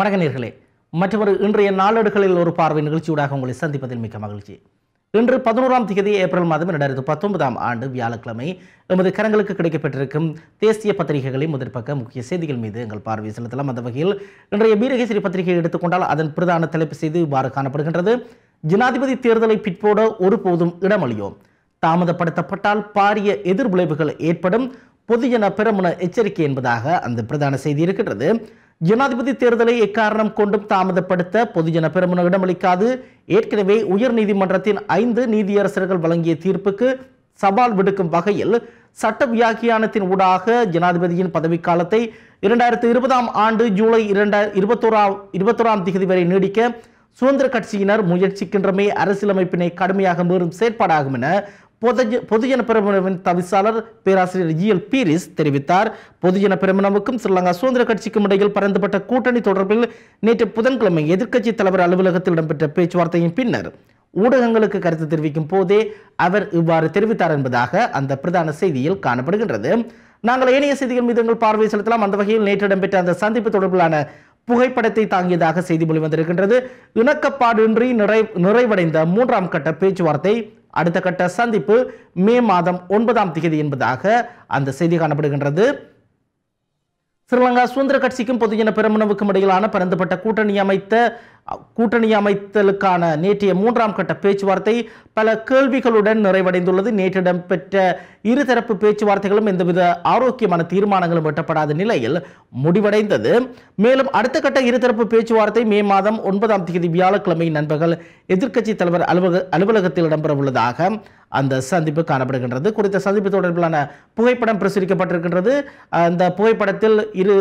வணக்க மற்றவர் மற்றொரு இன்றைய நாளேடுகளில் ஒரு பார்வை நிகழ்ச்சியூடாக உங்களை சந்திப்பதில் மிக்க மகிழ்ச்சி. இன்று பதினோராம் தேதி ஏப்ரல் மாதம் இரண்டாயிரத்து பத்தொன்பதாம் ஆண்டு வியாழக்கிழமை எமது கரங்களுக்கு கிடைக்கப்பட்டிருக்கும் தேசிய பத்திரிகைகளின் முதற்பக்க முக்கிய செய்திகள் மீது எங்கள் பார்வை செலுத்தலாம். அந்த வகையில் இன்றைய பீரகேசரி பத்திரிகையை எடுத்துக்கொண்டால் அதன் பிரதான தலைப்பு செய்தி இவ்வாறு காணப்படுகின்றது. ஜனாதிபதி தேர்தலை பிற்போட ஒருபோதும் இடமளியோம். தாமதப்படுத்தப்பட்டால் பாரிய எதிர்விளைவுகள் ஏற்படும். பொதுஜன பெருமுன எச்சரிக்கை என்பதாக அந்த பிரதான செய்தி இருக்கின்றது. ஜனாதிபதி தேர்தலை எக்காரணம் கொண்டும் தாமதப்படுத்த பொதுஜன பெருமன இடமளிக்காது. ஏற்கனவே உயர் நீதிமன்றத்தின் ஐந்து நீதியரசர்கள் வழங்கிய தீர்ப்புக்கு சவால் விடுக்கும் வகையில் சட்ட வியாக்கியானத்தின் ஊடாக ஜனாதிபதியின் பதவிக்காலத்தை இரண்டாயிரத்து இருபதாம் ஆண்டு ஜூலை இரண்டா இருபத்தோராம் இருபத்தோராம் திகதி வரை நீடிக்க சுதந்திர கட்சியினர் முயற்சிக்கின்றமே அரசியலமைப்பினை கடுமையாக மீறும் செயற்பாடாகும் என பொதுஜ பொதுஜன பெருமனவின் தவிசாளர் பேராசிரியர் ஜி எல் பீரிஸ் தெரிவித்தார். பொதுஜன பெருமனவுக்கும் ஸ்ரீலங்கா சுதந்திர கட்சிக்கும் இடையில் பரந்துபட்ட கூட்டணி தொடர்பில் நேற்று புதன்கிழமை எதிர்க்கட்சி தலைவர் அலுவலகத்தில் இடம்பெற்ற பேச்சுவார்த்தையின் பின்னர் ஊடகங்களுக்கு கருத்து தெரிவிக்கும் போதே அவர் இவ்வாறு தெரிவித்தார் என்பதாக அந்த பிரதான செய்தியில் காணப்படுகின்றது. நாங்கள் ஏனைய செய்திகள் மீது எங்கள் பார்வை செலுத்தலாம். அந்த வகையில் நேற்று இடம்பெற்ற அந்த சந்திப்பு தொடர்பிலான புகைப்படத்தை தாங்கியதாக செய்தி வெளிவந்திருக்கின்றது. இணக்கப்பாடின்றி நிறை நிறைவடைந்த மூன்றாம் கட்ட பேச்சுவார்த்தை அடுத்த கட்ட சந்திப்பு மே மாதம் ஒன்பதாம் தேதி என்பதாக அந்த செய்தி காணப்படுகின்றது. ஸ்ரீலங்கா சுதந்திர கட்சிக்கும் பொதுஜன பெருமனவுக்கும் இடையிலான பரந்துபட்ட கூட்டணி அமைத்த கூட்டணி அமைத்தலுக்கான நேற்றைய மூன்றாம் கட்ட பேச்சுவார்த்தை பல கேள்விகளுடன் நிறைவடைந்துள்ளது. நேற்று இடம்பெற்ற இருதரப்பு பேச்சுவார்த்தைகளும் எந்தவித ஆரோக்கியமான தீர்மானங்களும் எட்டப்படாத நிலையில் முடிவடைந்தது. மேலும் அடுத்த கட்ட இருதரப்பு பேச்சுவார்த்தை மே மாதம் ஒன்பதாம் தேதி வியாழக்கிழமை நண்பர்கள் எதிர்க்கட்சி தலைவர் அலுவலக அலுவலகத்தில் இடம்பெற உள்ளதாக அந்த சந்திப்பு காணப்படுகின்றது. குறித்த சந்திப்பு தொடர்பிலான புகைப்படம் பிரசுரிக்கப்பட்டிருக்கின்றது. அந்த புகைப்படத்தில் இரு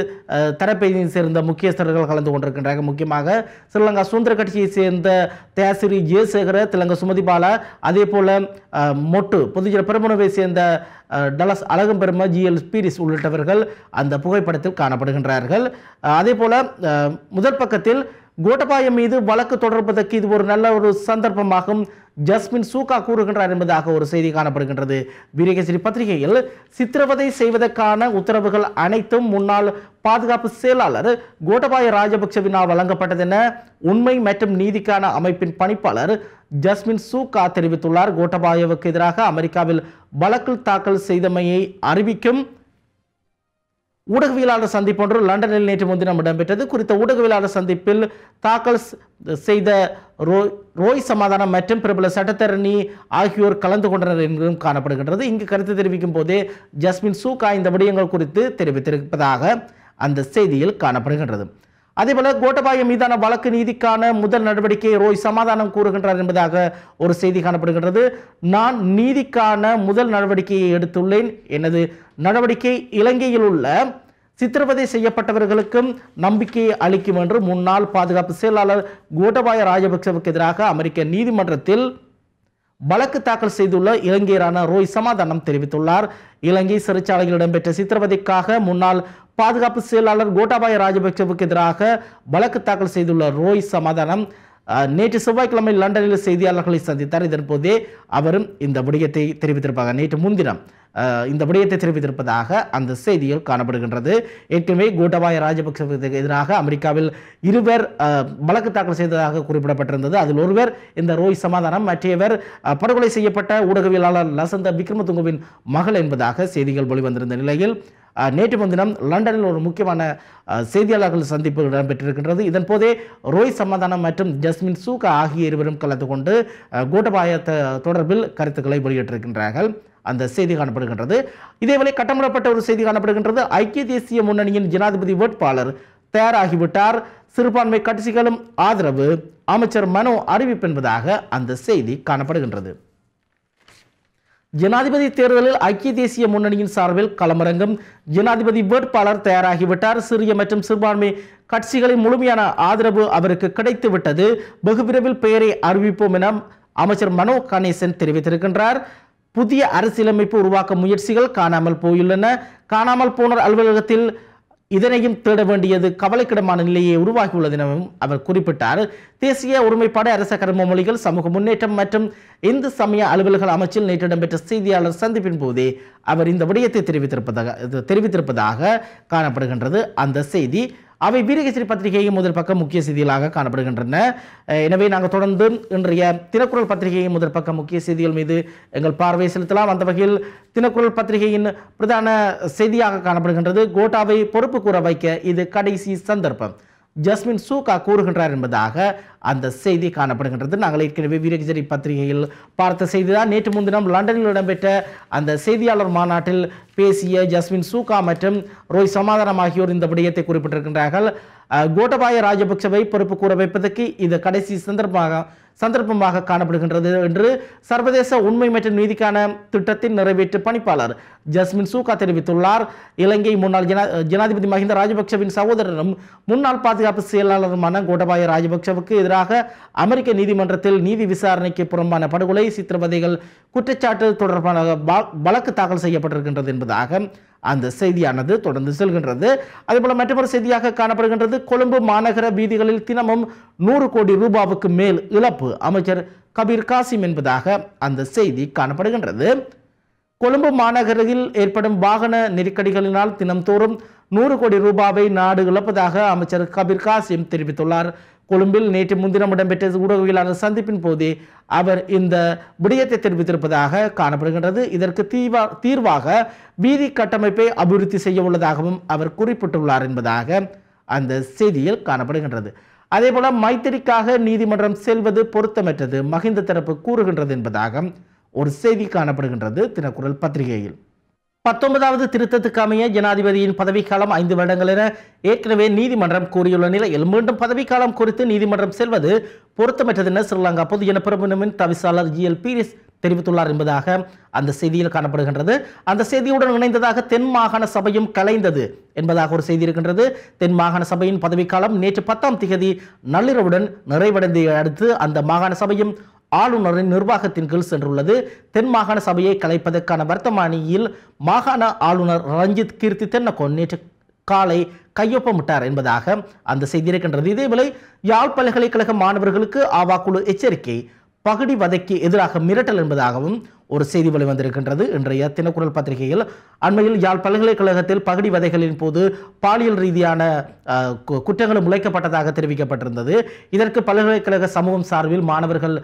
தரப்பை சேர்ந்த முக்கியஸ்தர்கள் கலந்து கொண்டிருக்கின்றார்கள். முக்கியமாக சில தெலங்கா சுதந்திர கட்சியை சேர்ந்த தேசிரி ஜெயசேகர திலங்க சுமதிபால அதே போல மொட்டு பொதுஜன பெருமனவை சேர்ந்த டலஸ் அழகம்பெரும ஜிஎல் பீரிஸ் உள்ளிட்டவர்கள் அந்த புகைப்படத்தில் காணப்படுகின்றார்கள். அதே போல அஹ், முதல் பக்கத்தில் கோட்டபாயம் மீது வழக்கு தொடர்பதற்கு இது ஒரு நல்ல ஒரு சந்தர்ப்பமாகும். ஜஸ்மின் சூகா கூறுகின்றார் என்பதாக ஒரு செய்தி காணப்படுகின்றது. வீரகேசரி பத்திரிகையில் சித்திரவதை செய்வதற்கான உத்தரவுகள் அனைத்தும் முன்னாள் பாதுகாப்பு செயலாளர் கோட்டபாய ராஜபக்சவினால் வழங்கப்பட்டதென உண்மை மற்றும் நீதிக்கான அமைப்பின் பணிப்பாளர் ஜஸ்மின் சூகா தெரிவித்துள்ளார். கோட்டபாயவுக்கு எதிராக அமெரிக்காவில் வழக்கு தாக்கல் செய்தமையை அறிவிக்கும் ஊடகவியலாளர் சந்திப்பு ஒன்று லண்டனில் நேற்று முன்தினம் இடம்பெற்றது. குறித்த ஊடகவியலாளர் சந்திப்பில் தாக்கல் செய்த ரோய் ரோய் சமாதானம் மற்றும் பிரபல சட்டத்தரணி ஆகியோர் கலந்து கொண்டனர் என்றும் காணப்படுகின்றது. இங்கு கருத்து தெரிவிக்கும் போதே ஜஸ்மின் சூகா இந்த விடயங்கள் குறித்து தெரிவித்திருப்பதாக அந்த செய்தியில் காணப்படுகின்றது. அதேபோல கோட்டபாய மீதான வழக்கு நீதிக்கான முதல் நடவடிக்கை ரோய் சமாதானம் கூறுகின்றார் என்பதாக ஒரு செய்தி காணப்படுகின்றது. நான் நீதிக்கான முதல் நடவடிக்கையை எடுத்துள்ளேன். எனது நடவடிக்கை இலங்கையில் உள்ள சித்திரவதை செய்யப்பட்டவர்களுக்கும் நம்பிக்கையை அளிக்கும் என்று முன்னாள் பாதுகாப்பு செயலாளர் கோட்டபாய ராஜபக்சவுக்கு எதிராக அமெரிக்க நீதிமன்றத்தில் வழக்கு தாக்கல் செய்துள்ள இலங்கையரான ரோய் சமாதானம் தெரிவித்துள்ளார். இலங்கை சிறைச்சாலையில் இடம்பெற்ற சித்திரவதைக்காக முன்னாள் பாதுகாப்பு செயலாளர் கோட்டாபாய ராஜபக்சவுக்கு எதிராக வழக்கு தாக்கல் செய்துள்ள ரோய் சமாதானம் நேற்று செவ்வாய்க்கிழமை லண்டனில் செய்தியாளர்களை சந்தித்தார். இதன்போதே அவரும் இந்த விடயத்தை தெரிவித்திருப்பாங்க நேற்று முன்தினம் இந்த விடயத்தை தெரிவித்திருப்பதாக அந்த செய்தியில் காணப்படுகின்றது. ஏற்கனவே கோட்டபாய ராஜபக்சவுக்கு எதிராக அமெரிக்காவில் இருவர் வழக்கு தாக்கல் செய்ததாக குறிப்பிடப்பட்டிருந்தது. அதில் ஒருவர் இந்த ரோய் சமாதானம் மற்றையவர் படுகொலை செய்யப்பட்ட ஊடகவியலாளர் லசந்த விக்ரமதுங்கவின் மகள் என்பதாக செய்திகள் வெளிவந்திருந்த நிலையில் நேற்று முன்தினம் லண்டனில் ஒரு முக்கியமான செய்தியாளர்கள் சந்திப்பு இடம்பெற்றிருக்கின்றது. இதன் போதே ரோய் சமாதானம் மற்றும் ஜஸ்மின் சூகா ஆகிய இருவரும் கலந்து கொண்டு கூட்டபாய கோட்டபாய த- தொடர்பில் கருத்துக்களை வெளியிட்டிருக்கின்றார்கள். அந்த செய்தி காணப்படுகின்றது. இதேவேளை கட்டமிடப்பட்ட ஒரு செய்தி காணப்படுகின்றது. ஐக்கிய தேசிய முன்னணியின் ஜனாதிபதி வேட்பாளர் தயாராகிவிட்டார். சிறுபான்மை கட்சிகளும் ஆதரவு. அமைச்சர் மனோ அறிவிப்பு என்பதாக அந்த செய்தி காணப்படுகின்றது. ஜனாதிபதி தேர்தலில் ஐக்கிய தேசிய முன்னணியின் சார்பில் களமிறங்கும் ஜனாதிபதி வேட்பாளர் தயாராகிவிட்டார். சிறிய மற்றும் சிறுபான்மை கட்சிகளின் முழுமையான ஆதரவு அவருக்கு கிடைத்துவிட்டது. வெகு விரைவில் பெயரை அறிவிப்போம் என அமைச்சர் மனோ கணேசன் தெரிவித்திருக்கின்றார். புதிய அரசியலமைப்பு உருவாக்க முயற்சிகள் காணாமல் போயுள்ளன. காணாமல் போனோர் அலுவலகத்தில் இதனையும் தேட வேண்டியது கவலைக்கிடமான நிலையை உருவாகியுள்ளது எனவும் அவர் குறிப்பிட்டார். தேசிய ஒருமைப்பாடு அரச கர்ம மொழிகள் சமூக முன்னேற்றம் மற்றும் இந்து சமய அலுவல்கள் அமைச்சில் நேற்று இடம்பெற்ற செய்தியாளர் சந்திப்பின் போதே அவர் இந்த விடயத்தை தெரிவித்திருப்பதாக தெரிவித்திருப்பதாக காணப்படுகின்றது. அந்த செய்தி அவை வீரகேசரி பத்திரிகையின் முதல் பக்கம் முக்கிய செய்திகளாக காணப்படுகின்றன. எனவே நாங்கள் தொடர்ந்து இன்றைய தினக்குரல் பத்திரிகையின் முதல் பக்கம் முக்கிய செய்திகள் மீது எங்கள் பார்வை செலுத்தலாம். அந்த வகையில் தினக்குரல் பத்திரிகையின் பிரதான செய்தியாக காணப்படுகின்றது. கோட்டாவை பொறுப்பு கூற வைக்க இது கடைசி சந்தர்ப்பம். ஜஸ்மின் சூகா கூறுகின்றார் என்பதாக அந்த செய்தி காணப்படுகின்றது. நாங்கள் ஏற்கனவே வீரகேசரி பத்திரிகையில் பார்த்த செய்திதான். நேற்று முன்தினம் லண்டனில் இடம்பெற்ற அந்த செய்தியாளர் மாநாட்டில் பேசிய ஜஸ்மின் சூகா மற்றும் ரோய் சமாதானம் ஆகியோர் இந்த விடயத்தை குறிப்பிட்டிருக்கின்றார்கள். கோட்டபாய ராஜபக்சவை பொறுப்பு கூற வைப்பதற்கு இது கடைசி சந்தர்ப்பமாக சந்தர்ப்பமாக காணப்படுகின்றது என்று சர்வதேச உண்மை மற்றும் நீதிக்கான திட்டத்தின் நிறைவேற்று பணிப்பாளர் ஜஸ்மின் சூகா தெரிவித்துள்ளார். இலங்கை முன்னாள் ஜனா ஜனாதிபதி மஹிந்த ராஜபக்சவின் சகோதரரும் முன்னாள் பாதுகாப்பு செயலாளருமான கோடபாய ராஜபக்சவுக்கு எதிராக அமெரிக்க நீதிமன்றத்தில் நீதி விசாரணைக்கு புறம்பான படுகொலை சித்திரவதைகள் குற்றச்சாட்டு தொடர்பான வழக்கு தாக்கல் செய்யப்பட்டிருக்கின்றது என்பதாக அந்த செய்தியானது தொடர்ந்து செல்கின்றது. அதேபோல மற்றொரு செய்தியாக காணப்படுகின்றது. கொழும்பு மாநகர வீதிகளில் தினமும் நூறு கோடி ரூபாவுக்கு மேல் இழப்பு. அமைச்சர் கபீர் காசிம் என்பதாக அந்த செய்தி காணப்படுகின்றது. கொழும்பு மாநகரில் ஏற்படும் வாகன நெருக்கடிகளினால் தினம்தோறும் நூறு கோடி ரூபாவை நாடு இழப்பதாக அமைச்சர் கபீர் காசிம் தெரிவித்துள்ளார். கொழும்பில் நேற்று முன்தினம் இடம்பெற்ற ஊடகவியலாளர் சந்திப்பின் போதே அவர் இந்த விடயத்தை தெரிவித்திருப்பதாக காணப்படுகின்றது. இதற்கு தீவா தீர்வாக வீதி கட்டமைப்பை அபிவிருத்தி செய்ய உள்ளதாகவும் அவர் குறிப்பிட்டுள்ளார் என்பதாக அந்த செய்தியில் காணப்படுகின்றது. அதேபோல மைத்திரிக்காக நீதிமன்றம் செல்வது பொருத்தமற்றது மஹிந்த தரப்பு கூறுகின்றது என்பதாக ஒரு செய்தி காணப்படுகின்றது தினக்குரல் பத்திரிகையில். பத்தொன்பதாவது திருத்தத்துக்கு அமைய ஜனாதிபதியின் பதவிக்காலம் ஐந்து வருடங்கள் என ஏற்கனவே நீதிமன்றம் கூறியுள்ள நிலையில் மீண்டும் பதவிக்காலம் குறித்து நீதிமன்றம் செல்வது பொருத்தமற்றது என ஸ்ரீலங்கா பொதுஜன பிரபுனமின் தவிசாளர் ஜி எல் பீரிஸ் தெரிவித்துள்ளார் என்பதாக அந்த செய்தியில் காணப்படுகின்றது. அந்த செய்தியுடன் இணைந்ததாக தென் மாகாண சபையும் கலைந்தது என்பதாக ஒரு செய்தி இருக்கின்றது. தென் மாகாண சபையின் பதவிக்காலம் நேற்று பத்தாம் திகதி நள்ளிரவுடன் நிறைவடைந்ததை அடுத்து அந்த மாகாண சபையும் ஆளுநரின் நிர்வாகத்தின் கீழ் சென்றுள்ளது. தென் மாகாண சபையை கலைப்பதற்கான வர்த்தமானியில் மாகாண ஆளுநர் ரஞ்சித் கீர்த்தி தென்னகோன் நேற்று காலை கையொப்பமிட்டார் என்பதாக அந்த செய்தி இருக்கின்றது. இதேவேளை யாழ் பல்கலைக்கழக மாணவர்களுக்கு ஆவா குழு எச்சரிக்கை பகுடி வதைக்கு எதிராக மிரட்டல் என்பதாகவும் ஒரு செய்தி வெளிவந்திருக்கின்றது இன்றைய தினக்குரல் பத்திரிகையில் அண்மையில் யாழ் பல்கலைக்கழகத்தில் பகுடி வதைகளின் போது பாலியல் ரீதியான கு- குற்றங்களும் உழைக்கப்பட்டதாக தெரிவிக்கப்பட்டிருந்தது. இதற்கு பல்கலைக்கழக சமூகம் சார்பில் மாணவர்கள்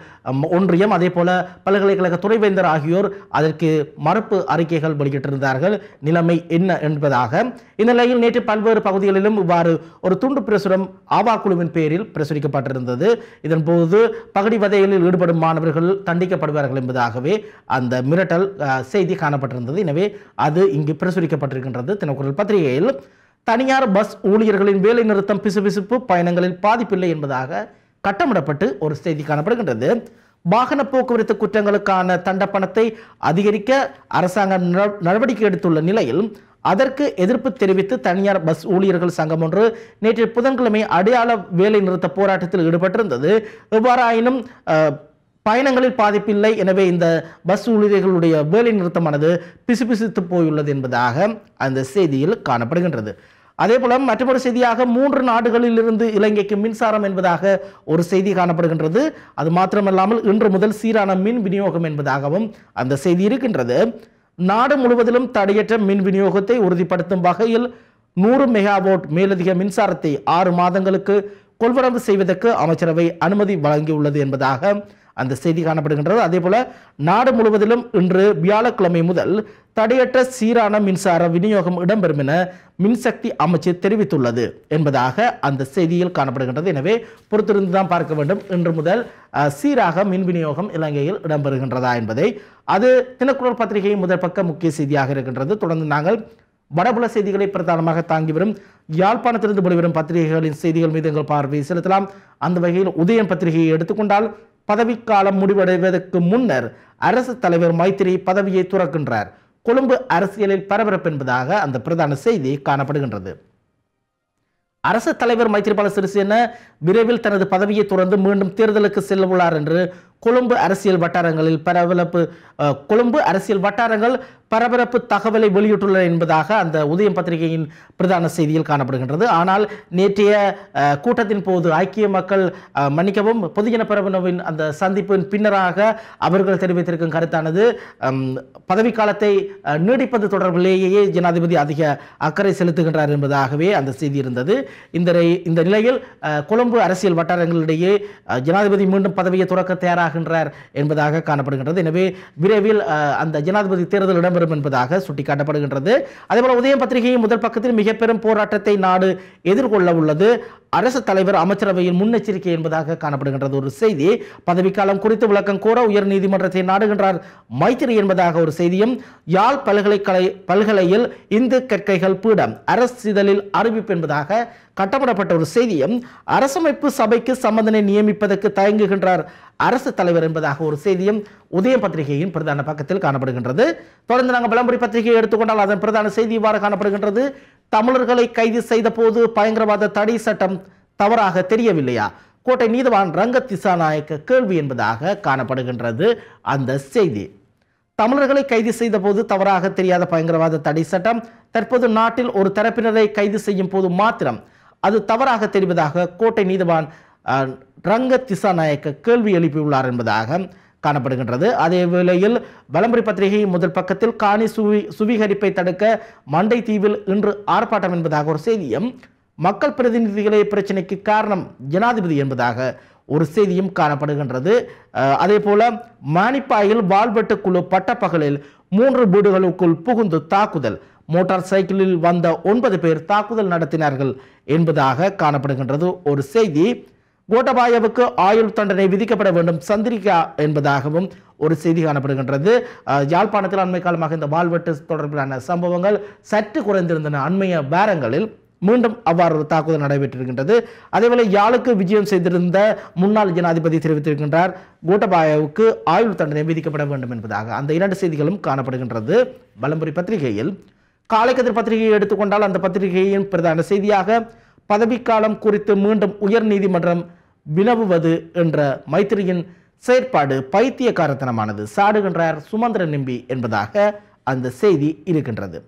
ஒன்றியம் அதே போல பல்கலைக்கழக துணைவேந்தர் ஆகியோர் அதற்கு மறுப்பு அறிக்கைகள் வெளியிட்டிருந்தார்கள். நிலைமை என்ன என்பதாக. இந்நிலையில் நேற்று பல்வேறு பகுதிகளிலும் இவ்வாறு ஒரு துண்டு பிரசுரம் ஆவா குழுவின் பேரில் பிரசுரிக்கப்பட்டிருந்தது. இதன்போது பகுடி வதைகளில் ஈடுபடும் மாணவர்கள் தண்டிக்கப்படுவார்கள் என்பதாகவே அந்த மிரட்டல் செய்தி காணப்பட்டிருந்தது. எனவே அது இங்கு பிரசுரிக்கப்பட்டிருக்கின்றது. தினக்குரல் பத்திரிகையில் தனியார் பஸ் ஊழியர்களின் வேலை நிறுத்தம் பிசுபிசுப்பு பயணங்களில் பாதிப்பில்லை என்பதாக கட்டமிடப்பட்டு ஒரு செய்தி காணப்படுகின்றது. வாகன போக்குவரத்து குற்றங்களுக்கான தண்டப்பணத்தை அதிகரிக்க அரசாங்கம் நடவடிக்கை எடுத்துள்ள நிலையில் அதற்கு எதிர்ப்பு தெரிவித்து தனியார் பஸ் ஊழியர்கள் சங்கம் ஒன்று நேற்று புதன்கிழமை அடையாள வேலை நிறுத்த போராட்டத்தில் ஈடுபட்டிருந்தது. எவ்வாறாயினும் பயணங்களில் பாதிப்பில்லை. எனவே இந்த பஸ் ஊழியர்களுடைய வேலை நிறுத்தமானது பிசுபிசுத்து போயுள்ளது என்பதாக அந்த செய்தியில் காணப்படுகின்றது. அதேபோல மற்றொரு செய்தியாக மூன்று நாடுகளில் இருந்து இலங்கைக்கு மின்சாரம் என்பதாக ஒரு செய்தி காணப்படுகின்றது. அது மாத்திரமல்லாமல் இன்று முதல் சீரான மின் விநியோகம் என்பதாகவும் அந்த செய்தி இருக்கின்றது. நாடு முழுவதிலும் தடையற்ற மின் விநியோகத்தை உறுதிப்படுத்தும் வகையில் நூறு மெகாவோட் மேலதிக மின்சாரத்தை ஆறு மாதங்களுக்கு கொள்வரவு செய்வதற்கு அமைச்சரவை அனுமதி வழங்கியுள்ளது என்பதாக அந்த செய்தி காணப்படுகின்றது. அதேபோல நாடு முழுவதிலும் இன்று வியாழக்கிழமை முதல் தடையற்ற சீரான மின்சார விநியோகம் இடம்பெறும் என மின்சக்தி அமைச்சு தெரிவித்துள்ளது என்பதாக அந்த செய்தியில் காணப்படுகின்றது. எனவே பொறுத்திருந்து தான் பார்க்க வேண்டும். இன்று முதல் சீராக மின் விநியோகம் இலங்கையில் இடம்பெறுகின்றதா என்பதை. அது தினக்குரல் பத்திரிகையின் முதல் பக்க முக்கிய செய்தியாக இருக்கின்றது. தொடர்ந்து நாங்கள் வடபுல செய்திகளை பிரதானமாக தாங்கி வரும் யாழ்ப்பாணத்திலிருந்து வெளிவரும் பத்திரிகைகளின் செய்திகள் மீது எங்கள் பார்வை செலுத்தலாம். அந்த வகையில் உதயம் பத்திரிகையை எடுத்துக்கொண்டால் பதவிக்காலம் முடிவடைவதற்கு முன்னர் அரசு தலைவர் மைத்திரி பதவியை துறக்கின்றார். கொழும்பு அரசியலில் பரபரப்பு என்பதாக அந்த பிரதான செய்தி காணப்படுகின்றது. அரசு தலைவர் மைத்திரிபால சிறிசேன விரைவில் தனது பதவியை துறந்து மீண்டும் தேர்தலுக்கு செல்ல உள்ளார் என்று கொழும்பு அரசியல் வட்டாரங்களில் பரபரப்பு கொழும்பு அரசியல் வட்டாரங்கள் பரபரப்பு தகவலை வெளியிட்டுள்ளன என்பதாக அந்த உதயம் பத்திரிகையின் பிரதான செய்தியில் காணப்படுகின்றது. ஆனால் நேற்றைய கூட்டத்தின் போது ஐக்கிய மக்கள் மன்னிக்கவும் பொதுஜன பிரபனவின் அந்த சந்திப்பின் பின்னராக அவர்கள் தெரிவித்திருக்கும் கருத்தானது பதவிக்காலத்தை நீடிப்பது தொடர்பிலேயே ஜனாதிபதி அதிக அக்கறை செலுத்துகின்றார் என்பதாகவே அந்த செய்தி இருந்தது. இந்த ரை- இந்த நிலையில் கொழும்பு அரசியல் வட்டாரங்களிடையே ஜனாதிபதி மீண்டும் பதவியை துறக்க தயாராகின்றார் என்பதாக காணப்படுகின்றது. எனவே விரைவில் அந்த ஜனாதிபதி தேர்தல் இடம்பெறும் என்பதாக சுட்டிக்காட்டப்படுகின்றது. அதேபோல் உதயம் பத்திரிகையின் முதல் பக்கத்தில் மிக பெரும் போராட்டத்தை நாடு எதிர்கொள்ள உள்ளது. அரசு தலைவர் அமைச்சரவையின் முன்னெச்சரிக்கை என்பதாக காணப்படுகின்றது. ஒரு செய்தி பதவிக்காலம் குறித்து விளக்கம் கோர உயர் நீதிமன்றத்தை நாடுகின்றார் மைத்திரி என்பதாக ஒரு செய்தியும் யாழ் பல்கலைக்கழக பல்கலையில் இந்து கற்கைகள் பீடம் அரசிதழில் அறிவிப்பு என்பதாக கட்டப்படப்பட்ட ஒரு செய்தியும் அரசமைப்பு சபைக்கு சம்பந்தனை நியமிப்பதற்கு தயங்குகின்றார் அரசு தலைவர் என்பதாக ஒரு செய்தியும் உதயம் பத்திரிகையின் பிரதான பக்கத்தில் காணப்படுகின்றது. தொடர்ந்து நாங்கள் விளம்பரி பத்திரிகையை எடுத்துக்கொண்டால் அதன் பிரதான செய்தி இவ்வாறு காணப்படுகின்றது. தமிழர்களை கைது செய்த போது பயங்கரவாத தடை சட்டம் தவறாக தெரியவில்லையா? கோட்டை நீதவான் ரங்க திசாநாயக்க கேள்வி என்பதாக காணப்படுகின்றது அந்த செய்தி. தமிழர்களை கைது செய்த போது தவறாக தெரியாத பயங்கரவாத தடை சட்டம் தற்போது நாட்டில் ஒரு தரப்பினரை கைது செய்யும் போது மாத்திரம் அது தவறாக தெரிவதாக கோட்டை நீதவான் ரங்க திசாநாயக்க கேள்வி எழுப்பியுள்ளார் என்பதாக காணப்படுகின்றது. அதே வேளையில் வலம்புரி பத்திரிகை முதல் பக்கத்தில் காணி சுவி சுவீகரிப்பை தடுக்க மண்டை தீவில் இன்று ஆர்ப்பாட்டம் என்பதாக ஒரு செய்தியும் மக்கள் பிரதிநிதிகளே பிரச்சனைக்கு காரணம் ஜனாதிபதி என்பதாக ஒரு செய்தியும் காணப்படுகின்றது. அதே போல மானிப்பாயில் வாள்வெட்டு குழு பட்டப்பகலில் மூன்று வீடுகளுக்குள் புகுந்து தாக்குதல் மோட்டார் சைக்கிளில் வந்த ஒன்பது பேர் தாக்குதல் நடத்தினார்கள் என்பதாக காணப்படுகின்றது. ஒரு செய்தி கோட்டபாயவுக்கு ஆயுள் தண்டனை விதிக்கப்பட வேண்டும் சந்திரிகா என்பதாகவும் ஒரு செய்தி காணப்படுகின்றது. யாழ்ப்பாணத்தில் அண்மை காலமாக இந்த வாள்வெட்டு தொடர்பிலான சம்பவங்கள் சற்று குறைந்திருந்தன. அண்மைய வாரங்களில் மீண்டும் அவ்வாறு ஒரு தாக்குதல் நடைபெற்றிருக்கின்றது. அதேவேளை யாழுக்கு விஜயம் செய்திருந்த முன்னாள் ஜனாதிபதி தெரிவித்திருக்கின்றார். கோட்டபாயவுக்கு ஆயுள் தண்டனை விதிக்கப்பட வேண்டும் என்பதாக அந்த இரண்டு செய்திகளும் காணப்படுகின்றது. வலம்புரி பத்திரிகையில் காலைக்கதிர் பத்திரிகையை எடுத்துக்கொண்டால் அந்த பத்திரிகையின் பிரதான செய்தியாக பதவிக்காலம் குறித்து மீண்டும் உயர் நீதிமன்றம் வினவுவது என்ற மைத்திரியின் செயற்பாடு பைத்தியக்காரத்தனமானது. சாடுகின்றார் சுமந்திர நம்பி என்பதாக அந்த செய்தி இருக்கின்றது.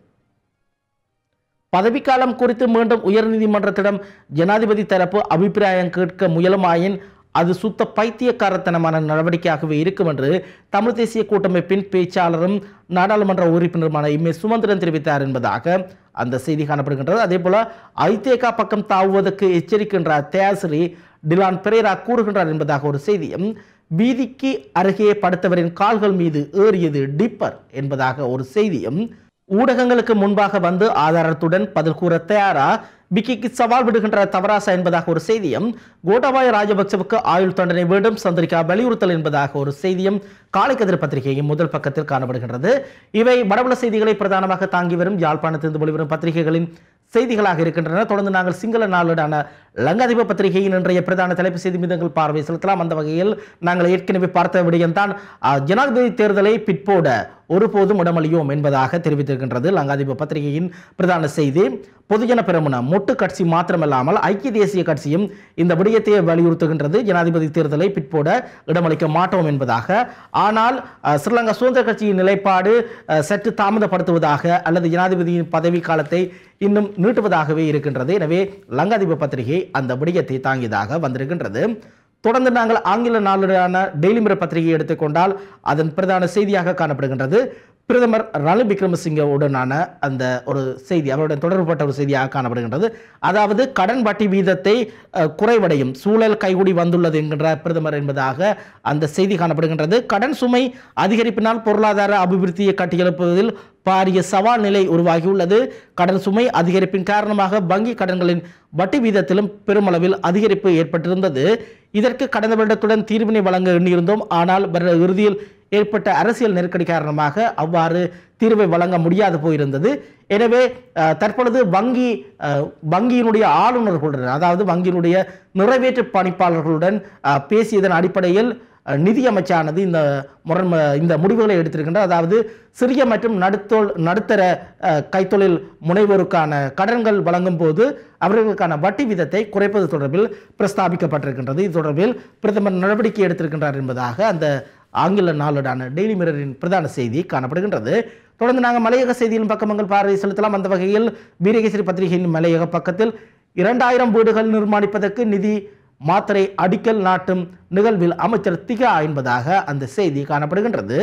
பதவிக்காலம் குறித்து மீண்டும் உயர்நீதிமன்றத்திடம் ஜனாதிபதி தரப்பு அபிப்பிராயம் கேட்க முயலுமாயின் அது சுத்த பைத்தியக்காரத்தனமான நடவடிக்கையாகவே இருக்கும் என்று தமிழ் தேசிய கூட்டமைப்பின் பேச்சாளரும் நாடாளுமன்ற உறுப்பினருமான இம்மே சுமந்திரன் தெரிவித்தார் என்பதாக அந்த செய்தி காணப்படுகின்றது. அதே போல ஐதேகா பக்கம் தாவுவதற்கு எச்சரிக்கின்றார். தேசரி டிலான் பெரேரா கூறுகின்றார் என்பதாக ஒரு செய்தியும் வீதிக்கு அருகே படுத்தவரின் கால்கள் மீது ஏறியது டிப்பர் என்பதாக ஒரு செய்தியும் ஊடகங்களுக்கு முன்பாக வந்து ஆதாரத்துடன் பதில் கூற தயாரா? பிக்கிக்கு சவால் விடுகின்ற தவராசா என்பதாக ஒரு செய்தியும் கோட்டாபாய ராஜபக்சவுக்கு ஆயுள் தண்டனை வேண்டும் சந்திரிகா வலியுறுத்தல் என்பதாக ஒரு செய்தியும் காலைக்கதிர் பத்திரிகையின் முதல் பக்கத்தில் காணப்படுகின்றது. இவை வடபுல செய்திகளை பிரதானமாக தாங்கி வரும் யாழ்ப்பாணத்திலிருந்து வெளிவரும் பத்திரிகைகளின் செய்திகளாக இருக்கின்றன. தொடர்ந்து நாங்கள் சிங்கள நாளிடான லங்காதிப பத்திரிகையின் இன்றைய பிரதான தலைப்பு செய்தி மீதங்கள் பார்வை செலுத்தலாம். அந்த வகையில் நாங்கள் ஏற்கனவே பார்த்த விடயம்தான் ஜனாதிபதி தேர்தலை பிற்போட ஒருபோதும் இடமளியோம் என்பதாக தெரிவித்திருக்கின்றது லங்காதிப பத்திரிகையின் பிரதான செய்தி. பொதுஜன பெரமுன மொட்டு கட்சி மாத்திரமல்லாமல் ஐக்கிய தேசிய கட்சியும் இந்த விடயத்தை வலியுறுத்துகின்றது. ஜனாதிபதி தேர்தலை பிற்போட இடமளிக்க மாட்டோம் என்பதாக. ஆனால் ஸ்ரீலங்கா சுதந்திர கட்சியின் நிலைப்பாடு சற்று தாமதப்படுத்துவதாக அல்லது ஜனாதிபதியின் பதவி காலத்தை இன்னும் நீட்டுவதாகவே இருக்கின்றது. எனவே லங்காதிப பத்திரிகை அந்த விடயத்தை தாங்கியதாக வந்திருக்கின்றது. தொடர்ந்து நாங்கள் ஆங்கில நாளிலான டெய்லி மிரர் பத்திரிகையை எடுத்துக்கொண்டால் அதன் பிரதான செய்தியாக காணப்படுகின்றது. பிரதமர் ரணில் விக்ரமசிங்கவுடனான அந்த ஒரு செய்தி அவருடன் தொடர்புபட்ட ஒரு செய்தியாக காணப்படுகின்றது. அதாவது கடன் வட்டி வீதத்தை குறைவடையும் சூழல் கைகூடி வந்துள்ளது என்கின்ற பிரதமர் என்பதாக அந்த செய்தி காணப்படுகின்றது. கடன் சுமை அதிகரிப்பினால் பொருளாதார அபிவிருத்தியை கட்டியெழுப்புவதில் பாரிய சவால் நிலை உருவாகியுள்ளது. கடன் சுமை அதிகரிப்பின் காரணமாக வங்கி கடன்களின் வட்டி வீதத்திலும் பெருமளவில் அதிகரிப்பு ஏற்பட்டிருந்தது. இதற்கு கடந்த வருடத்துடன் தீர்வினை வழங்க எண்ணியிருந்தோம். ஆனால் வருட இறுதியில் ஏற்பட்ட அரசியல் நெருக்கடி காரணமாக அவ்வாறு தீர்வை வழங்க முடியாது போயிருந்தது. எனவே தற்பொழுது வங்கி வங்கியினுடைய ஆளுநர்களுடன் அதாவது வங்கியினுடைய நிறைவேற்று பணிப்பாளர்களுடன் பேசியதன் அடிப்படையில் நிதியமைச்சானது இந்த முரண் இந்த முடிவுகளை எடுத்திருக்கின்றது அதாவது சிறிய மற்றும் நடுத்தோல் நடுத்தர கைத்தொழில் முனைவோருக்கான கடன்கள் வழங்கும் போது அவர்களுக்கான வட்டி வீதத்தை குறைப்பது தொடர்பில் பிரஸ்தாபிக்கப்பட்டிருக்கின்றது. இது தொடர்பில் பிரதமர் நடவடிக்கை எடுத்திருக்கின்றார் என்பதாக அந்த ஆங்கில நாளடான டெய்லி மிரரின் பிரதான செய்தி காணப்படுகின்றது. தொடர்ந்து நாங்கள் மலையக செய்தியின் பக்கமங்கள் பார்வை செலுத்தலாம். அந்த வகையில் வீரகேசரி பத்திரிகையின் மலையக பக்கத்தில் இரண்டாயிரம் வீடுகள் நிர்மாணிப்பதற்கு நிதி மாத்திரை அடிக்கல் நாட்டும் நிகழ்வில் அமைச்சர் திகா என்பதாக அந்த செய்தி காணப்படுகின்றது.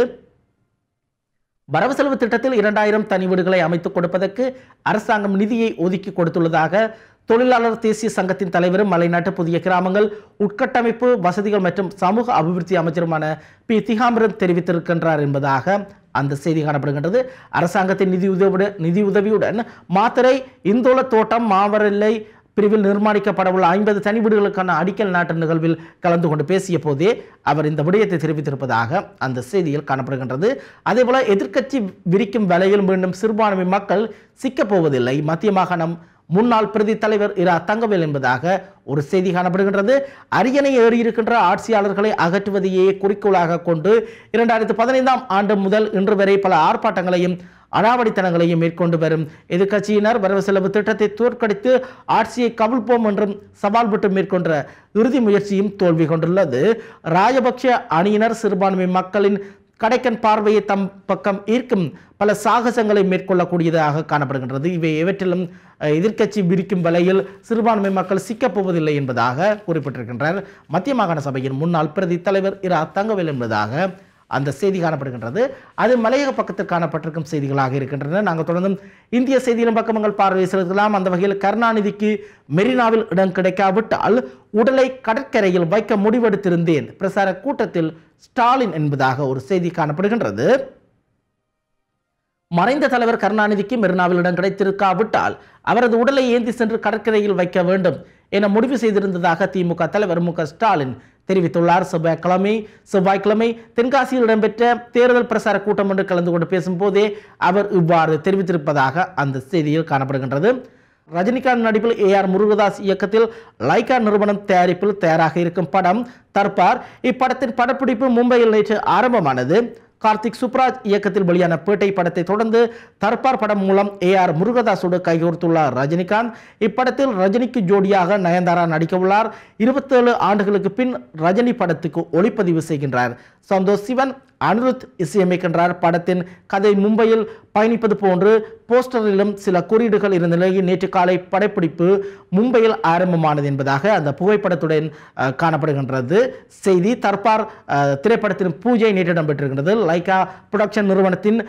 வரவு செலவு திட்டத்தில் இரண்டாயிரம் தனி வீடுகளை அமைத்துக் கொடுப்பதற்கு அரசாங்கம் நிதியை ஒதுக்கி கொடுத்துள்ளதாக தொழிலாளர் தேசிய சங்கத்தின் தலைவரும் மலைநாட்டு புதிய கிராமங்கள் உட்கட்டமைப்பு வசதிகள் மற்றும் சமூக அபிவிருத்தி அமைச்சருமான பி. திகாம்பரம் தெரிவித்திருக்கின்றார் என்பதாக அந்த செய்தி காணப்படுகின்றது. அரசாங்கத்தின் நிதி நிதியுதவியுடன் நிதி உதவியுடன் மாத்திரை இந்தோல தோட்டம் மாவரெல்லை பிரிவில் நிர்மாணிக்கப்படவுள்ள ஐம்பது தனி வீடுகளுக்கான அடிக்கல் நாட்டு நிகழ்வில் கலந்து கொண்டு பேசிய போதே அவர் இந்த விடயத்தை தெரிவித்திருப்பதாக அந்த செய்தியில் காணப்படுகின்றது. அதேபோல எதிர்க்கட்சி விரிக்கும் வேலையில் மீண்டும் சிறுபான்மை மக்கள் சிக்கப்போவதில்லை மத்திய மாகாணம் முன்னாள் பிரதி தலைவர் இரா தங்கவேல் என்பதாக ஒரு செய்தி காணப்படுகின்றது. அரியணை ஏறியிருக்கின்ற ஆட்சியாளர்களை அகற்றுவதையே குறிக்கோளாக கொண்டு இரண்டாயிரத்து பதினைந்தாம் ஆண்டு முதல் இன்று வரை பல ஆர்ப்பாட்டங்களையும் அடாவடித்தனங்களையும் மேற்கொண்டு வரும். எதிர்க்கட்சியினர் வரவு செலவு திட்டத்தை தோற்கடித்து ஆட்சியை கவிழ்ப்போம் என்றும் சவால் விட்டு மேற்கொண்ட இறுதி முயற்சியும் தோல்வி கொண்டுள்ளது. ராஜபக்ஷ அணியினர் சிறுபான்மை மக்களின் கடைக்கன் பார்வையை தம் பக்கம் ஈர்க்கும் பல சாகசங்களை மேற்கொள்ளக்கூடியதாக காணப்படுகின்றது. இவை எவற்றிலும் எதிர்க்கட்சி விரிக்கும் வலையில் சிறுபான்மை மக்கள் சிக்கப்போவதில்லை என்பதாக குறிப்பிட்டிருக்கின்றார். மத்திய மாகாண சபையின் முன்னாள் பிரதி தலைவர் இரா தங்கவேல் என்பதாக அந்த செய்தி காணப்படுகின்றது. அது மலையக பக்கத்தில் காணப்பட்டிருக்கும் செய்திகளாக இருக்கின்றன. நாங்கள் தொடர்ந்தும் இந்திய செய்தியிலும் பக்கங்கள் பார்வை செலுத்தலாம். அந்த வகையில் கருணாநிதிக்கு மெரினாவில் இடம் கிடைக்காவிட்டால் உடலை கடற்கரையில் வைக்க முடிவெடுத்திருந்தேன். பிரசார கூட்டத்தில் ஸ்டாலின் என்பதாக ஒரு செய்தி காணப்படுகின்றது. மறைந்த தலைவர் கருணாநிதிக்கு மெரினாவில் இடம் கிடைத்திருக்காவிட்டால் அவரது உடலை ஏந்தி சென்று கடற்கரையில் வைக்க வேண்டும் என முடிவு செய்திருந்ததாக திமுக தலைவர் மு ஸ்டாலின் தெரிவித்துள்ளார். செவ்வாய்க்கிழமை செவ்வாய்க்கிழமை தென்காசியில் இடம்பெற்ற தேர்தல் பிரசார கூட்டம் ஒன்று கலந்து கொண்டு பேசும்போதே அவர் இவ்வாறு தெரிவித்திருப்பதாக அந்த செய்தியில் காணப்படுகின்றது. ரஜினிகாந்த் நடிப்பில் ஏ ஆர் முருகதாஸ் இயக்கத்தில் லைகா நிறுவனம் தயாரிப்பில் தயாராக இருக்கும் படம் தர்பார். இப்படத்தின் படப்பிடிப்பு மும்பையில் நேற்று ஆரம்பமானது. கார்த்திக் சுப்ராஜ் இயக்கத்தில் வெளியான பேட்டை படத்தை தொடர்ந்து தர்பார் படம் மூலம் ஏ ஆர் முருகதாஸோடு கைகோர்த்துள்ளார் ரஜினிகாந்த். இப்படத்தில் ரஜினிக்கு ஜோடியாக நயன்தாரா நடிக்க உள்ளார். இருபத்தேழு ஆண்டுகளுக்கு பின் ரஜினி படத்துக்கு ஒளிப்பதிவு செய்கின்றார். சந்தோஷ் சிவன் அனிருத் இசையமைக்கின்றார் படத்தின் கதை மும்பையில் பயணிப்பது போன்று போஸ்டரிலும் சில குறியீடுகள் இருந்த நிலையில் நேற்று காலை படப்பிடிப்பு மும்பையில் ஆரம்பமானது என்பதாக அந்த புகைப்படத்துடன் காணப்படுகின்றது. செய்தி தர்பார் திரைப்படத்தின் பூஜை நேற்று இடம்பெற்றிருக்கின்றது. லைகா புரொடக்ஷன் நிறுவனத்தின்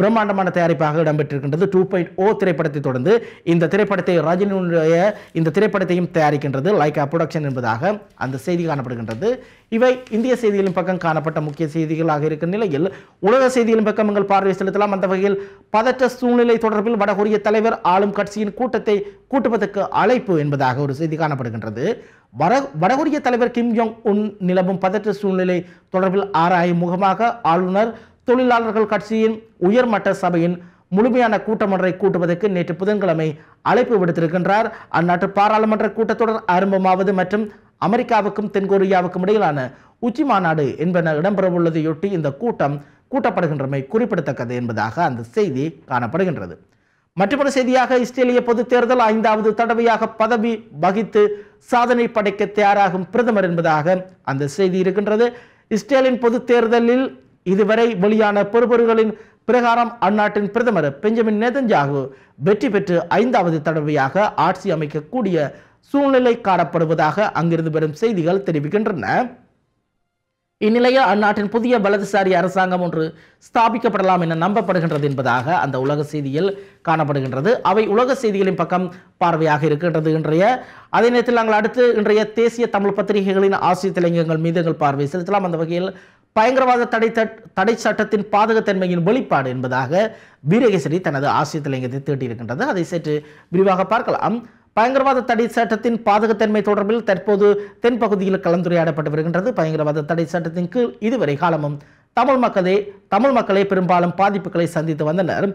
பிரம்மாண்டமான தயாரிப்பாக இடம்பெற்றிருக்கின்றது. டூ பாயிண்ட் ஓ திரைப்படத்தை தொடர்ந்து இந்த திரைப்படத்தை ரஜினியுடைய இந்த திரைப்படத்தையும் தயாரிக்கின்றது லைகா புரொடக்ஷன் என்பதாக அந்த செய்தி காணப்படுகின்றது. இவை இந்திய செய்திகளின் பக்கம் காணப்பட்ட முக்கிய செய்திகளாக இருக்கும் நிலையில் உலக செய்திகளின் பக்கம் எங்கள் பார்வை செலுத்தலாம். அந்த வகையில் பதற்ற சூழ்நிலை தொடர்பில் வடகொரிய தலைவர் ஆளும் கட்சியின் கூட்டத்தை கூட்டுவதற்கு அழைப்பு என்பதாக ஒரு செய்தி காணப்படுகின்றது. வட வடகொரிய தலைவர் கிம் ஜோங் உன் நிலவும் பதற்ற சூழ்நிலை தொடர்பில் ஆராயும் முகமாக ஆளுநர் தொழிலாளர்கள் கட்சியின் உயர்மட்ட சபையின் முழுமையான கூட்டம் ஒன்றை கூட்டுவதற்கு நேற்று புதன்கிழமை அழைப்பு விடுத்திருக்கின்றார். அந்நாட்டு பாராளுமன்ற கூட்டத்தொடர் ஆரம்பமாவது மற்றும் அமெரிக்காவுக்கும் தென்கொரியாவுக்கும் இடையிலான உச்சி மாநாடு என்பன இடம்பெறவுள்ளதையொட்டி இந்த கூட்டம் கூட்டப்படுகின்றமை குறிப்பிடத்தக்கது என்பதாக அந்த செய்தி காணப்படுகின்றது. மற்றொரு செய்தியாக இஸ்ரேலிய பொதுத் தேர்தல் ஐந்தாவது தடவையாக பதவி வகித்து சாதனை படைக்க தயாராகும் பிரதமர் என்பதாக அந்த செய்தி இருக்கின்றது. இஸ்ரேலின் பொதுத் தேர்தலில் இதுவரை வெளியான பெறுபொருகளின் பிரகாரம் அந்நாட்டின் பிரதமர் பெஞ்சமின் நேதன்ஜாகு வெற்றி பெற்று ஐந்தாவது தடவையாக ஆட்சி அமைக்கக்கூடிய சூழ்நிலை காணப்படுவதாக அங்கிருந்து வரும் செய்திகள் தெரிவிக்கின்றன. இந்நிலையில் அந்நாட்டின் புதிய வலதுசாரி அரசாங்கம் ஒன்று ஸ்தாபிக்கப்படலாம் என நம்பப்படுகின்றது என்பதாக அந்த உலக செய்தியில் காணப்படுகின்றது. அவை உலக செய்திகளின் பக்கம் பார்வையாக இருக்கின்றது இன்றைய. அதே நேரத்தில் நாங்கள் அடுத்து இன்றைய தேசிய தமிழ் பத்திரிகைகளின் ஆசிய தலைங்கங்கள் மீது எங்கள் பார்வை செலுத்தலாம். அந்த வகையில் பயங்கரவாத தடை தடை சட்டத்தின் பாதகத்தன்மையின் வெளிப்பாடு என்பதாக வீரகேசரி தனது ஆசிய தலைங்கத்தை தீட்டியிருக்கின்றது. அதை சற்று விரிவாக பார்க்கலாம். பயங்கரவாத தடை சட்டத்தின் பாதகத்தன்மை தொடர்பில் தற்போது தென்பகுதியில் கலந்துரையாடப்பட்டு வருகின்றது. பயங்கரவாத தடை சட்டத்தின் கீழ் இதுவரை காலமும் தமிழ் மக்களே தமிழ் மக்களே பெரும்பாலும் பாதிப்புகளை சந்தித்து வந்தனர்.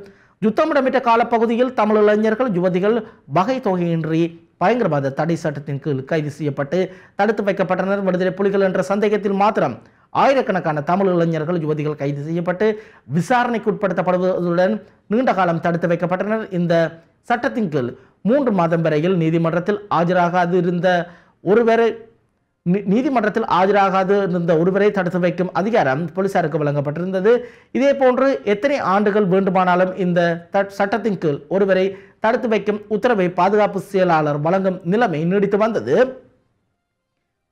யுத்தமிடமிட்ட காலப்பகுதியில் தமிழ் இளைஞர்கள் யுவதிகள் வகை தொகையின்றி பயங்கரவாத தடை சட்டத்தின் கீழ் கைது செய்யப்பட்டு தடுத்து வைக்கப்பட்டனர். விடுதலை புலிகள் என்ற சந்தேகத்தில் மாத்திரம் ஆயிரக்கணக்கான தமிழ் இளைஞர்கள் யுவதிகள் கைது செய்யப்பட்டு விசாரணைக்கு உட்படுத்தப்படுவதுடன் நீண்ட காலம் தடுத்து வைக்கப்பட்டனர். இந்த சட்டத்தின் கீழ் மூன்று மாதம் வரையில் நீதிமன்றத்தில் ஆஜராகாது இருந்த ஒருவரை நீ- நீதிமன்றத்தில் ஆஜராகாது இருந்த ஒருவரை தடுத்து வைக்கும் அதிகாரம் போலீசாருக்கு வழங்கப்பட்டிருந்தது. இதே போன்று எத்தனை ஆண்டுகள் வேண்டுமானாலும் இந்த சட்டத்தின் கீழ் ஒருவரை தடுத்து வைக்கும் உத்தரவை பாதுகாப்பு செயலாளர் வழங்கும் நிலைமை நீடித்து வந்தது.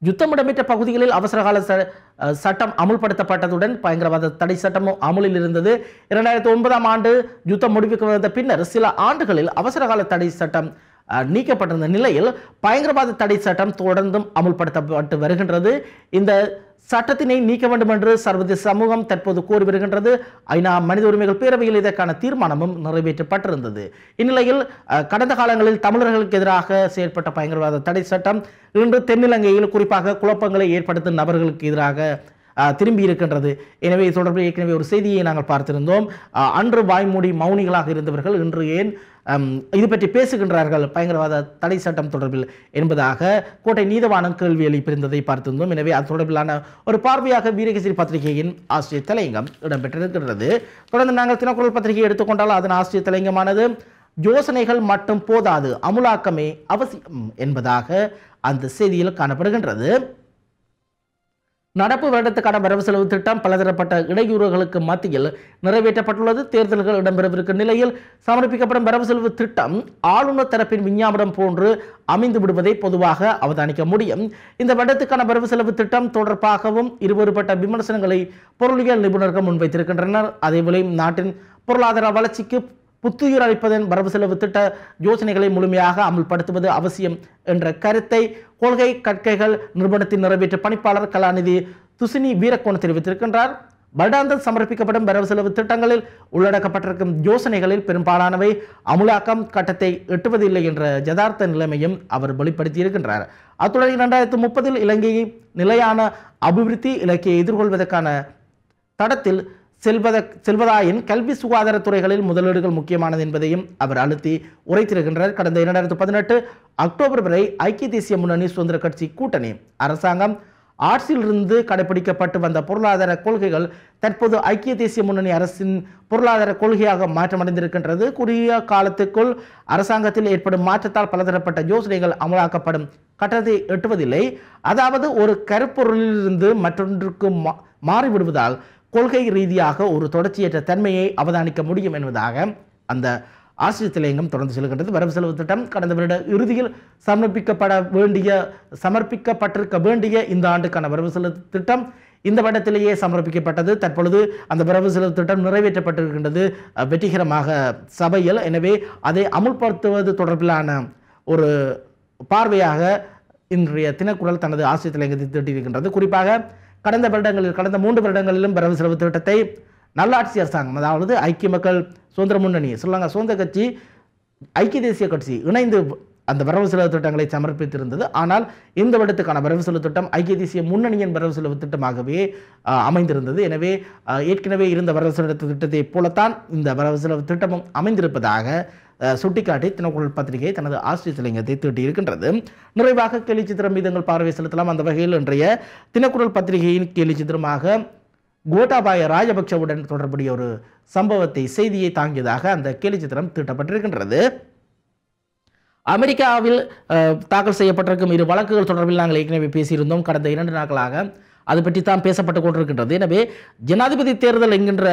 யுத்தம் இடம்பெற்ற பகுதிகளில் அவசரகால ச- சட்டம் அமுல்படுத்தப்பட்டதுடன் பயங்கரவாத தடை சட்டமும் அமுலில் இருந்தது. இரண்டாயிரத்தி ஒன்பதாம் ஆண்டு யுத்தம் முடிவுக்கு வந்த பின்னர் சில ஆண்டுகளில் அவசரகால தடை சட்டம் நீக்கப்பட்டிருந்த நிலையில் பயங்கரவாத தடை சட்டம் தொடர்ந்தும் அமுல்படுத்தப்பட்டு வருகின்றது. இந்த சட்டத்தினை நீக்க வேண்டும் என்று சர்வதேச சமூகம் தற்போது கோரி வருகின்றது. ஐநா மனித உரிமைகள் பேரவையில் இதற்கான தீர்மானமும் நிறைவேற்றப்பட்டிருந்தது. இந்நிலையில் கடந்த காலங்களில் தமிழர்களுக்கு எதிராக செயல்பட்ட பயங்கரவாத தடை சட்டம் இன்று தென்னிலங்கையில் குறிப்பாக குழப்பங்களை ஏற்படுத்தும் நபர்களுக்கு எதிராக திரும்பி இருக்கின்றது. எனவே இது தொடர்பில் ஏற்கனவே ஒரு செய்தியை நாங்கள் பார்த்திருந்தோம். அன்று வாய்மூடி மௌனிகளாக இருந்தவர்கள் இன்று ஏன் இது பற்றி பேசுகின்றார்கள் பயங்கரவாத தடை சட்டம் தொடர்பில் என்பதாக கோட்டை நீதவானம் கேள்வி எழுப்பியிருந்ததை பார்த்திருந்தோம். எனவே அது தொடர்பிலான ஒரு பார்வையாக வீரகேசரி பத்திரிகையின் ஆசிரியர் தலையங்கம் இடம்பெற்றிருக்கிறது தொடர்ந்து நாங்கள் தினக்குரல் பத்திரிகை எடுத்துக்கொண்டால் அதன் ஆசிரியர் தலையங்கமானது யோசனைகள் மட்டும் போதாது அமுலாக்கமே அவசியம் என்பதாக அந்த செய்தியில் காணப்படுகின்றது. நடப்பு வருடத்துக்கான வரவு செலவு திட்டம் பலதரப்பட்ட இடையூறுகளுக்கு மத்தியில் நிறைவேற்றப்பட்டுள்ளது. தேர்தல்கள் இடம்பெறவிருக்கும் நிலையில் சமர்ப்பிக்கப்படும் வரவு செலவு திட்டம் ஆளுநர் தரப்பின் விஞ்ஞாபனம் போன்று அமைந்து விடுவதை பொதுவாக அவதானிக்க முடியும். இந்த வருடத்துக்கான வரவு செலவு திட்டம் தொடர்பாகவும் இருவேறுபட்ட விமர்சனங்களை பொருளியல் நிபுணர்கள் முன்வைத்திருக்கின்றனர். அதேபோல நாட்டின் பொருளாதார வளர்ச்சிக்கு புத்துயிர் அளிப்பதன் வரவு செலவு திட்ட யோசனைகளை முழுமையாக அமல்படுத்துவது அவசியம் என்ற கருத்தை கொள்கை கற்கைகள் நிறுவனத்தின் நிறைவேற்ற பணிப்பாளர் கலாநிதி துசினி வீரக்கோன் தெரிவித்திருக்கின்றார். வருடாந்தம் சமர்ப்பிக்கப்படும் வரவு செலவு திட்டங்களில் உள்ளடக்கப்பட்டிருக்கும் யோசனைகளில் பெரும்பாலானவை அமுலாக்கம் கட்டத்தை எட்டுவதில்லை என்ற யதார்த்த நிலைமையும் அவர் வெளிப்படுத்தியிருக்கின்றார். அத்துடன் இரண்டாயிரத்து முப்பதில் இலங்கையை நிலையான அபிவிருத்தி இலக்கையை எதிர்கொள்வதற்கான தடத்தில் செல்வத செல்வதாயின் கல்வி சுகாதாரத்துறைகளில் முதலீடுகள் முக்கியமானது என்பதையும் அவர் அழுத்தி உரைத்திருக்கின்றார். கடந்த இரண்டாயிரத்து பதினெட்டு அக்டோபர் வரை ஐக்கிய தேசிய முன்னணி சுதந்திர கட்சி கூட்டணி. அரசாங்கம் ஆட்சியிலிருந்து கடைபிடிக்கப்பட்டு வந்த பொருளாதார கொள்கைகள் தற்போது ஐக்கிய தேசிய முன்னணி அரசின் பொருளாதார கொள்கையாக மாற்றமடைந்திருக்கின்றது. குறுகிய காலத்துக்குள் அரசாங்கத்தில் ஏற்படும் மாற்றத்தால் பலதரப்பட்ட யோசனைகள் அமலாக்கப்படும் கட்டத்தை எட்டுவதில்லை. அதாவது ஒரு கருப்பொருளிலிருந்து மற்றொன்றுக்கு மா- மாறிவிடுவதால் கொள்கை ரீதியாக ஒரு தொடர்ச்சியற்ற தன்மையை அவதானிக்க முடியும் என்பதாக அந்த ஆசிரியத்திலையங்கம் தொடர்ந்து செல்கின்றது வரவு செலவு திட்டம் கடந்த வருட இறுதியில் சமர்ப்பிக்கப்பட வேண்டிய சமர்ப்பிக்கப்பட்டிருக்க வேண்டிய இந்த ஆண்டுக்கான வரவு செலவு திட்டம் இந்த வருடத்திலேயே சமர்ப்பிக்கப்பட்டது. தற்பொழுது அந்த வரவு செலவு திட்டம் நிறைவேற்றப்பட்டிருக்கின்றது. வெற்றிகரமாக சபையில். எனவே அதை அமுல்படுத்துவது தொடர்பிலான ஒரு பார்வையாக இன்றைய தினக்குரல் தனது ஆசிரியர் தலையங்கத்தை திட்டியிருக்கின்றது. குறிப்பாக கடந்த வருடங்களில் கடந்த மூன்று வருடங்களிலும் வரவு செலவு திட்டத்தை நல்லாட்சி அரசாங்கம் அதாவது ஐக்கிய மக்கள் சுதந்திர முன்னணி சொல்லுவாங்க சுதந்திர கட்சி ஐக்கிய தேசிய கட்சி இணைந்து அந்த வரவு செலவு திட்டங்களை சமர்ப்பித்திருந்தது. ஆனால் இந்த வருடத்துக்கான வரவு செலவு திட்டம் ஐக்கிய தேசிய முன்னணியின் வரவு செலவு திட்டமாகவே அமைந்திருந்தது. எனவே ஏற்கனவே இருந்த வரவு செலவு திட்டத்தை போலத்தான் இந்த வரவு செலவு திட்டமும் அமைந்திருப்பதாக சுட்டிக்காட்டி தினக்குரல் பத்திரிகை தனது ஆசிரியர் சிலைங்கத்தை தீட்டியிருக்கின்றது நிறைவாக கேலி சித்திரம் மீதங்கள் பார்வை செலுத்தலாம். அந்த வகையில் இன்றைய தினக்குரல் பத்திரிகையின் கேலி சித்திரமாக கோட்டாபாய ராஜபக்ஷவுடன் தொடர்புடைய ஒரு சம்பவத்தை செய்தியை தாங்கியதாக அந்த கேலி சித்திரம் தீட்டப்பட்டிருக்கின்றது. அமெரிக்காவில் தாக்கல் செய்யப்பட்டிருக்கும் இரு வழக்குகள் தொடர்பில் நாங்கள் ஏற்கனவே பேசியிருந்தோம். கடந்த இரண்டு நாட்களாக அது பற்றி தான் பேசப்பட்டு கொண்டிருக்கின்றது. எனவே ஜனாதிபதி தேர்தல் என்கின்ற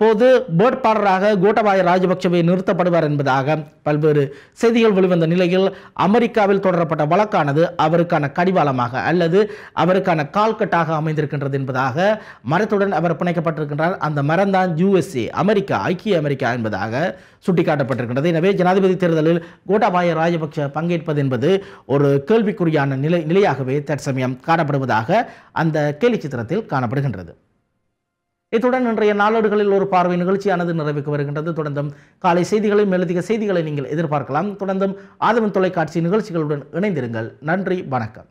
போது வேட்பாளராக கோட்டபாய ராஜபக்சவை நிறுத்தப்படுவார் என்பதாக பல்வேறு செய்திகள் வெளிவந்த நிலையில் அமெரிக்காவில் தொடரப்பட்ட வழக்கானது அவருக்கான கடிவாளமாக அல்லது அவருக்கான கால்கட்டாக அமைந்திருக்கின்றது என்பதாக மரத்துடன் அவர் பிணைக்கப்பட்டிருக்கின்றார். அந்த மரம்தான் யுஎஸ்ஏ அமெரிக்கா ஐக்கிய அமெரிக்கா என்பதாக சுட்டிக்காட்டப்பட்டிருக்கின்றது. எனவே ஜனாதிபதி தேர்தலில் கோட்டாபாய ராஜபக்ஷ பங்கேற்பது என்பது ஒரு கேள்விக்குறியான நிலை நிலையாகவே தற்சமயம் காணப்படுவதாக அந்த கேலி சித்திரத்தில் காணப்படுகின்றது. இத்துடன் இன்றைய நாளேடுகளில் ஒரு பார்வை நிகழ்ச்சியானது நிறைவுக்கு வருகின்றது. தொடர்ந்தும் காலை செய்திகளை மேலதிக செய்திகளை நீங்கள் எதிர்பார்க்கலாம். தொடர்ந்தும் ஆதவன் தொலைக்காட்சி நிகழ்ச்சிகளுடன் இணைந்திருங்கள். நன்றி வணக்கம்.